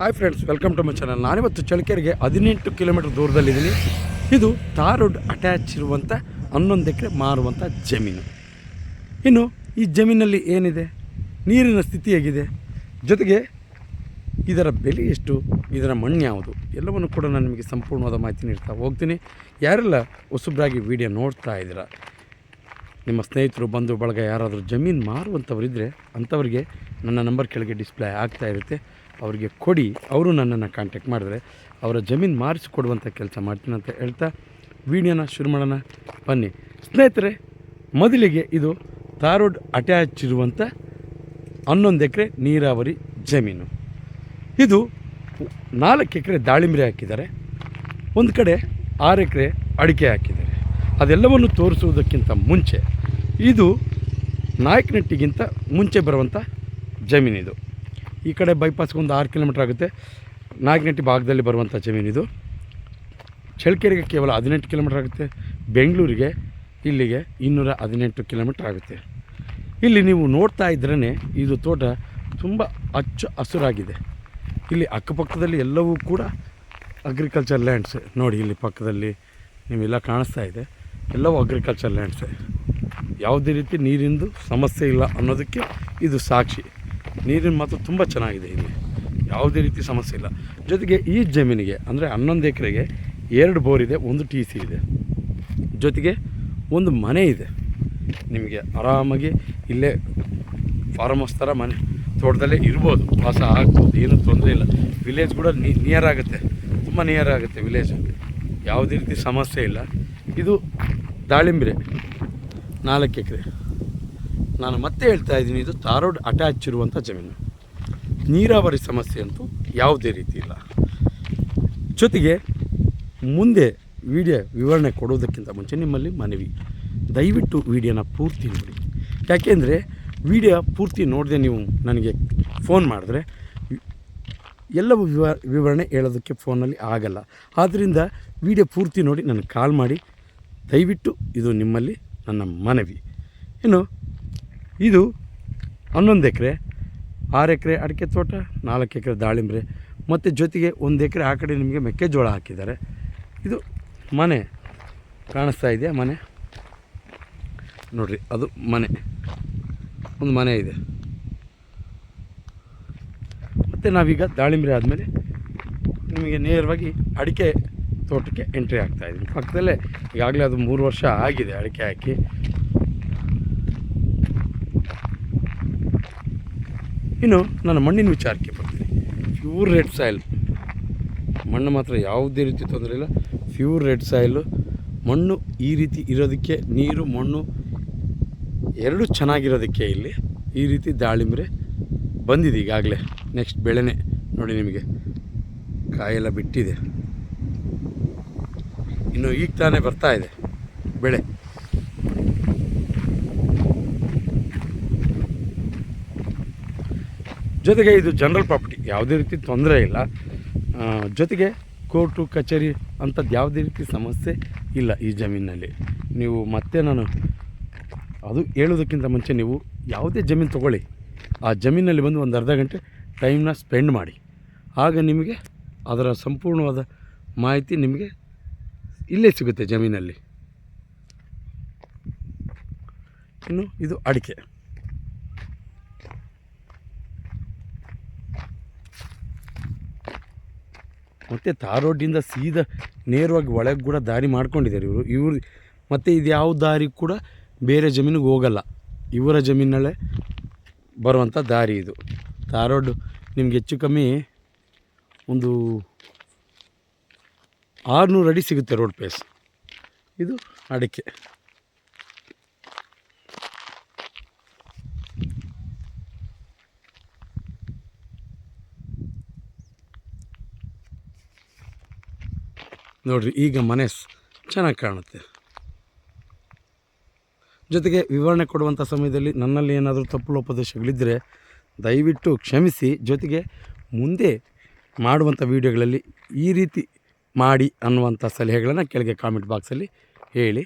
Hi friends welcome to my channel ನಾನಿವತ್ತು ಚಳ್ಳಕೆರೆಗೆ ಹದಿನೆಂಟು ಕಿಲೋಮೀಟರ್ ದೂರದಲ್ಲಿದ್ದೀನಿ ಇದು ತಾರ್ ರೋಡ್ ಅಟ್ಯಾಚ್ ಇರುವಂಥ ಹನ್ನೊಂದು ಎಕರೆ ಮಾರುವಂಥ ಜಮೀನು. ಇನ್ನು ಈ ಜಮೀನಲ್ಲಿ ಏನಿದೆ? ನೀರಿನ ಸ್ಥಿತಿ ಹೇಗಿದೆ? ಜೊತೆಗೆ ಇದರ ಬೆಲೆ ಎಷ್ಟು? ಇದರ ಮಣ್ಣು ಯಾವುದು? ಎಲ್ಲವನ್ನು ಕೂಡ ನಾನು ನಿಮಗೆ ಸಂಪೂರ್ಣವಾದ ಮಾಹಿತಿ ನೀಡ್ತಾ ಹೋಗ್ತೀನಿ. ಯಾರೆಲ್ಲ ಹೊಸಬ್ರಾಗಿ ವಿಡಿಯೋ ನೋಡ್ತಾ ಇದ್ದೀರಾ? ನಿಮ್ಮ ಸ್ನೇಹಿತರು, ಬಂಧು, ಬಳಗ ಯಾರಾದರೂ ಜಮೀನು ಮಾರುವಂಥವ್ರಿದ್ದರೆ ಅಂಥವ್ರಿಗೆ ನನ್ನ ನಂಬರ್ ಕೆಳಗೆ ಡಿಸ್ಪ್ಲೇ ಆಗ್ತಾ ಇರುತ್ತೆ. ಅವರಿಗೆ ಕೊಡಿ, ಅವರು ನನ್ನನ್ನು ಕಾಂಟ್ಯಾಕ್ಟ್ ಮಾಡಿದ್ರೆ ಅವರ ಜಮೀನು ಮಾರಿಸಿಕೊಡುವಂಥ ಕೆಲಸ ಮಾಡ್ತೀನಂತ ಹೇಳ್ತಾ ವೀಡಿಯೋನ ಶುರು ಮಾಡೋಣ. ಬನ್ನಿ. ಸ್ನೇಹಿತರೆ, ಮೊದಲಿಗೆ ಇದು ತಾರೋಡ್ ಅಟ್ಯಾಚ್ ಇರುವಂಥ ಹನ್ನೊಂದು ಎಕರೆ ನೀರಾವರಿ ಜಮೀನು. ಇದು ನಾಲ್ಕು ಎಕರೆ ದಾಳಿಂಬೆ ಹಾಕಿದ್ದಾರೆ. ಒಂದು ಕಡೆ ಆರು ಎಕರೆ ಅಡಿಕೆ ಹಾಕಿದ್ದಾರೆ. ಅದೆಲ್ಲವನ್ನು ತೋರಿಸುವುದಕ್ಕಿಂತ ಮುಂಚೆ ಇದು ನಾಯಕನಟ್ಟಿಗಿಂತ ಮುಂಚೆ ಬರುವಂಥ ಜಮೀನಿದು. ಈ ಕಡೆ ಬೈಪಾಸ್ಗೆ ಒಂದು ಆರು ಕಿಲೋಮೀಟ್ರ್ ಆಗುತ್ತೆ. ನಾಗನಟ್ಟಿ ಭಾಗದಲ್ಲಿ ಬರುವಂಥ ಜಮೀನಿದು ಚಳ್ಳಕೆರೆಗೆ ಕೇವಲ ಹದಿನೆಂಟು ಕಿಲೋಮೀಟ್ರ್ ಆಗುತ್ತೆ. ಬೆಂಗಳೂರಿಗೆ, ಇಲ್ಲಿಗೆ ಇನ್ನೂರ ಹದಿನೆಂಟು ಕಿಲೋಮೀಟ್ರ್ ಆಗುತ್ತೆ. ಇಲ್ಲಿ ನೀವು ನೋಡ್ತಾ ಇದ್ರೇ ಇದು ತೋಟ ತುಂಬ ಅಚ್ಚ ಹಸುರಾಗಿದೆ. ಇಲ್ಲಿ ಅಕ್ಕಪಕ್ಕದಲ್ಲಿ ಎಲ್ಲವೂ ಕೂಡ ಅಗ್ರಿಕಲ್ಚರ್ ಲ್ಯಾಂಡ್ಸ್ ನೋಡಿ ಇಲ್ಲಿ ಪಕ್ಕದಲ್ಲಿ ನೀವೆಲ್ಲ ಕಾಣಿಸ್ತಾ ಇದೆ. ಎಲ್ಲವೂ ಅಗ್ರಿಕಲ್ಚರ್ ಲ್ಯಾಂಡ್ಸೇ ಯಾವುದೇ ರೀತಿ ನೀರಿಂದು ಸಮಸ್ಯೆ ಇಲ್ಲ ಅನ್ನೋದಕ್ಕೆ ಇದು ಸಾಕ್ಷಿ. ನೀರಿನ ಮಾತ್ರ ತುಂಬ ಚೆನ್ನಾಗಿದೆ ಇಲ್ಲಿ. ಯಾವುದೇ ರೀತಿ ಸಮಸ್ಯೆ ಇಲ್ಲ. ಜೊತೆಗೆ ಈ ಜಮೀನಿಗೆ, ಅಂದರೆ ಹನ್ನೊಂದು ಎಕರೆಗೆ ಎರಡು ಬೋರ್ ಇದೆ, ಒಂದು ಟಿ ಸಿ ಇದೆ. ಜೊತೆಗೆ ಒಂದು ಮನೆ ಇದೆ. ನಿಮಗೆ ಆರಾಮಾಗಿ ಇಲ್ಲೇ ಫಾರ್ಮ್ ಹೌಸ್ ಥರ ಮನೆ ತೋಟದಲ್ಲೇ ಇರ್ಬೋದು. ವಾಸ ಆಗ್ಬೋದು, ಏನೂ ತೊಂದರೆ ಇಲ್ಲ. ವಿಲೇಜ್ ಕೂಡ ನಿಯರ್ ಆಗುತ್ತೆ. ತುಂಬ ನಿಯರ್ ಆಗುತ್ತೆ ವಿಲೇಜ್ ಯಾವುದೇ ರೀತಿ ಸಮಸ್ಯೆ ಇಲ್ಲ. ಇದು ದಾಳಿಂಬ್ರೆ, ನಾಲ್ಕು ಎಕರೆ. ನಾನು ಮತ್ತೆ ಹೇಳ್ತಾ ಇದ್ದೀನಿ, ಇದು ತಾರೋಡ್ ಅಟ್ಯಾಚ್ ಇರುವಂಥ ಜಮೀನು. ನೀರಾವರಿ ಸಮಸ್ಯೆ ಅಂತೂ ಯಾವುದೇ ರೀತಿ ಇಲ್ಲ. ಜೊತೆಗೆ ಮುಂದೆ ವಿಡಿಯೋ ವಿವರಣೆ ಕೊಡೋದಕ್ಕಿಂತ ಮುಂಚೆ ನಿಮ್ಮಲ್ಲಿ ಮನವಿ. ದಯವಿಟ್ಟು ವಿಡಿಯೋನ ಪೂರ್ತಿ ನೋಡಿ. ಯಾಕೆಂದರೆ ವಿಡಿಯೋ ಪೂರ್ತಿ ನೋಡದೆ ನೀವು ನನಗೆ ಫೋನ್ ಮಾಡಿದ್ರೆ ಎಲ್ಲವೂ ವಿವ, ವಿವರಣೆ ಹೇಳೋದಕ್ಕೆ ಫೋನಲ್ಲಿ ಆಗಲ್ಲ. ಆದ್ದರಿಂದ ವಿಡಿಯೋ ಪೂರ್ತಿ ನೋಡಿ ನನಗೆ ಕಾಲ್ ಮಾಡಿ. ದಯವಿಟ್ಟು ಇದು ನಿಮ್ಮಲ್ಲಿ ನನ್ನ ಮನವಿ. ಇನ್ನು ಇದು ಹನ್ನೊಂದು ಎಕರೆ, ಆರು ಎಕರೆ ಅಡಿಕೆ ತೋಟ, ನಾಲ್ಕು ಎಕರೆ ದಾಳಿಂಬ್ರೆ, ಮತ್ತು ಜೊತೆಗೆ ಒಂದು ಎಕರೆ ಆ ಕಡೆ ನಿಮಗೆ ಮೆಕ್ಕೆಜೋಳ ಹಾಕಿದ್ದಾರೆ. ಇದು ಮನೆ ಕಾಣಿಸ್ತಾ ಇದೆಯಾ ಮನೆ. ನೋಡಿರಿ, ಅದು ಮನೆ. ಒಂದು ಮನೆ ಇದೆ. ಮತ್ತು ನಾವೀಗ ದಾಳಿಂಬ್ರೆ ಆದಮೇಲೆ ನಿಮಗೆ ನೇರವಾಗಿ ಅಡಿಕೆ ತೋಟಕ್ಕೆ ಎಂಟ್ರಿ ಆಗ್ತಾಯಿದ್ದೀನಿ ಪಕ್ಕದಲ್ಲೇ ಈಗಾಗಲೇ ಅದು ಮೂರು ವರ್ಷ ಆಗಿದೆ ಅಡಿಕೆ ಹಾಕಿ. ಇನ್ನು ನಾನು ಮಣ್ಣಿನ ವಿಚಾರಕ್ಕೆ ಬರ್ತೀನಿ. ಪ್ಯೂರ್ ರೆಡ್ ಸಾಯಿಲ್ ಮಣ್ಣು ಮಾತ್ರ ಯಾವುದೇ ರೀತಿ ತೊಂದರೆ ಇಲ್ಲ. ಪ್ಯೂರ್ ರೆಡ್ ಸಾಯಿಲು ಮಣ್ಣು ಈ ರೀತಿ ಇರೋದಕ್ಕೆ ನೀರು, ಮಣ್ಣು ಎರಡೂ ಚೆನ್ನಾಗಿರೋದಕ್ಕೆ ಇಲ್ಲಿ ಈ ರೀತಿ ದಾಳಿಂಬ್ರೆ ಬಂದಿದೆ ಈಗಾಗಲೇ. ನೆಕ್ಸ್ಟ್ ಬೆಳೆನೇ ನೋಡಿ ನಿಮಗೆ. ಕಾಯೆಲ್ಲ ಬಿಟ್ಟಿದೆ. ಇನ್ನು ಈಗ ತಾನೇ ಬರ್ತಾ ಇದೆ ಬೆಳೆ. ಜೊತೆಗೆ ಇದು ಜನರಲ್ ಪ್ರಾಪರ್ಟಿ, ಯಾವುದೇ ರೀತಿ ತೊಂದರೆ ಇಲ್ಲ. ಜೊತೆಗೆ ಕೋರ್ಟು, ಕಚೇರಿ ಅಂಥದ್ದು ಯಾವುದೇ ರೀತಿ ಸಮಸ್ಯೆ ಇಲ್ಲ ಈ ಜಮೀನಿನಲ್ಲಿ. ನೀವು ಮತ್ತೆ ನಾನು ಅದು ಹೇಳೋದಕ್ಕಿಂತ ಮುಂಚೆ ನೀವು ಯಾವುದೇ ಜಮೀನು ತೊಗೊಳ್ಳಿ. ಆ ಜಮೀನಲ್ಲಿ ಬಂದು ಒಂದು ಅರ್ಧ ಗಂಟೆ ಟೈಮ್ನ ಸ್ಪೆಂಡ್ ಮಾಡಿ. ಆಗ ನಿಮಗೆ ಅದರ ಸಂಪೂರ್ಣವಾದ ಮಾಹಿತಿ ನಿಮಗೆ ಇಲ್ಲೇ ಸಿಗುತ್ತೆ ಜಮೀನಲ್ಲಿ. ಇನ್ನು ಇದು ಅಡಿಕೆ. ಮತ್ತು ತಾರ್ ರೋಡಿಂದ ಸೀದಾ ನೇರವಾಗಿ ಒಳಗೆ ಕೂಡ ದಾರಿ ಮಾಡ್ಕೊಂಡಿದ್ದಾರೆ ಇವರು. ಇವರು ಮತ್ತು ಇದು ಯಾವ ದಾರಿ ಕೂಡ ಬೇರೆ ಜಮೀನಿಗೆ ಹೋಗಲ್ಲ. ಇವರ ಜಮೀನಲ್ಲೇ ಬರುವಂಥ ದಾರಿ ಇದು. ತಾರ್ ರೋಡ್ ನಿಮ್ಗೆ ಹೆಚ್ಚು ಕಮ್ಮಿ ಒಂದು ಆರುನೂರು ಅಡಿ ಸಿಗುತ್ತೆ ರೋಡ್ ಪ್ಲೇಸ್ ಇದು ಅಡಿಕೆ. ನೋಡ್ರಿ, ಈಗ ಮನೆ ಚೆನ್ನಾಗಿ ಕಾಣುತ್ತೆ. ಜೊತೆಗೆ ವಿವರಣೆ ಕೊಡುವಂಥ ಸಮಯದಲ್ಲಿ ನನ್ನಲ್ಲಿ ಏನಾದರೂ ತಪ್ಪು ಉಪದೇಶಗಳಿದ್ದರೆ ದಯವಿಟ್ಟು ಕ್ಷಮಿಸಿ. ಜೊತೆಗೆ ಮುಂದೆ ಮಾಡುವಂಥ ವೀಡಿಯೋಗಳಲ್ಲಿ ಈ ರೀತಿ ಮಾಡಿ ಅನ್ನುವಂಥ ಸಲಹೆಗಳನ್ನು ಕೆಳಗೆ ಕಾಮೆಂಟ್ ಬಾಕ್ಸಲ್ಲಿ ಹೇಳಿ.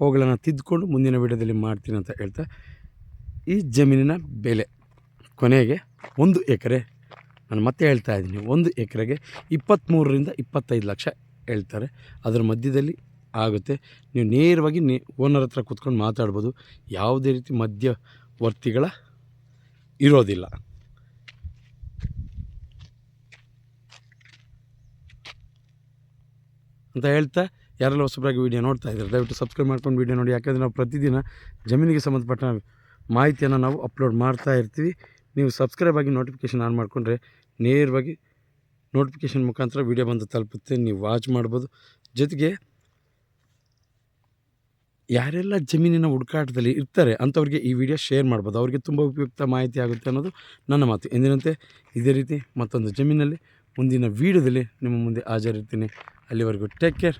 ಅವುಗಳನ್ನು ತಿದ್ದುಕೊಂಡು ಮುಂದಿನ ವೀಡಿಯೋದಲ್ಲಿ ಮಾಡ್ತೀನಿ ಅಂತ ಹೇಳ್ತಾ, ಈ ಜಮೀನಿನ ಬೆಲೆ ಕೊನೆಗೆ ಒಂದು ಎಕರೆ ನಾನು ಮತ್ತೆ ಹೇಳ್ತಾ ಇದ್ದೀನಿ. ಒಂದು ಎಕರೆಗೆ ಇಪ್ಪತ್ತ್ಮೂರರಿಂದ ಇಪ್ಪತ್ತೈದು ಲಕ್ಷ ಹೇಳ್ತಾರೆ. ಅದರ ಮಧ್ಯದಲ್ಲಿ ಆಗುತ್ತೆ. ನೀವು ನೇರವಾಗಿ ನೇ, ಓನರ್ ಹತ್ರ ಕೂತ್ಕೊಂಡು ಮಾತಾಡ್ಬೋದು. ಯಾವುದೇ ರೀತಿ ಮಧ್ಯವರ್ತಿಗಳ ಇರೋದಿಲ್ಲ. ಅಂತ ಹೇಳ್ತಾ ಯಾರೆಲ್ಲ ಹೊಸಬರಾಗಿ ವೀಡಿಯೋ ನೋಡ್ತಾ ಇದ್ದಾರೆ? ದಯವಿಟ್ಟು ಸಬ್ಸ್ಕ್ರೈಬ್ ಮಾಡ್ಕೊಂಡು ವೀಡಿಯೋ ನೋಡಿ. ಯಾಕೆಂದರೆ ನಾವು ಪ್ರತಿದಿನ ಜಮೀನಿಗೆ ಸಂಬಂಧಪಟ್ಟ ಮಾಹಿತಿಯನ್ನು ನಾವು ಅಪ್ಲೋಡ್ ಮಾಡ್ತಾ ಇರ್ತೀವಿ. ನೀವು ಸಬ್ಸ್ಕ್ರೈಬ್ ಆಗಿ ನೋಟಿಫಿಕೇಷನ್ ಆನ್ ಮಾಡಿಕೊಂಡ್ರೆ ನೇರವಾಗಿ ನೋಟಿಫಿಕೇಷನ್ ಮುಖಾಂತರ ವೀಡಿಯೋ ಬಂದು ತಲುಪುತ್ತೆ. ನೀವು ವಾಚ್ ಮಾಡ್ಬೋದು. ಜೊತೆಗೆ ಯಾರೆಲ್ಲ ಜಮೀನಿನ ಹುಡುಕಾಟದಲ್ಲಿ ಇರ್ತಾರೆ ಅಂಥವ್ರಿಗೆ ಈ ವಿಡಿಯೋ ಶೇರ್ ಮಾಡ್ಬೋದು. ಅವರಿಗೆ ತುಂಬ ಉಪಯುಕ್ತ ಮಾಹಿತಿ ಆಗುತ್ತೆ ಅನ್ನೋದು ನನ್ನ ಮಾತು. ಎಂದಿನಂತೆ ಇದೇ ರೀತಿ ಮತ್ತೊಂದು ಜಮೀನಲ್ಲಿ ಮುಂದಿನ ವೀಡಿಯೋದಲ್ಲಿ ನಿಮ್ಮ ಮುಂದೆ ಹಾಜರಿರ್ತೀನಿ. ಅಲ್ಲಿವರೆಗೂ ಟೇಕ್ ಕೇರ್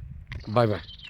ಬಾಯ್ ಬಾಯ್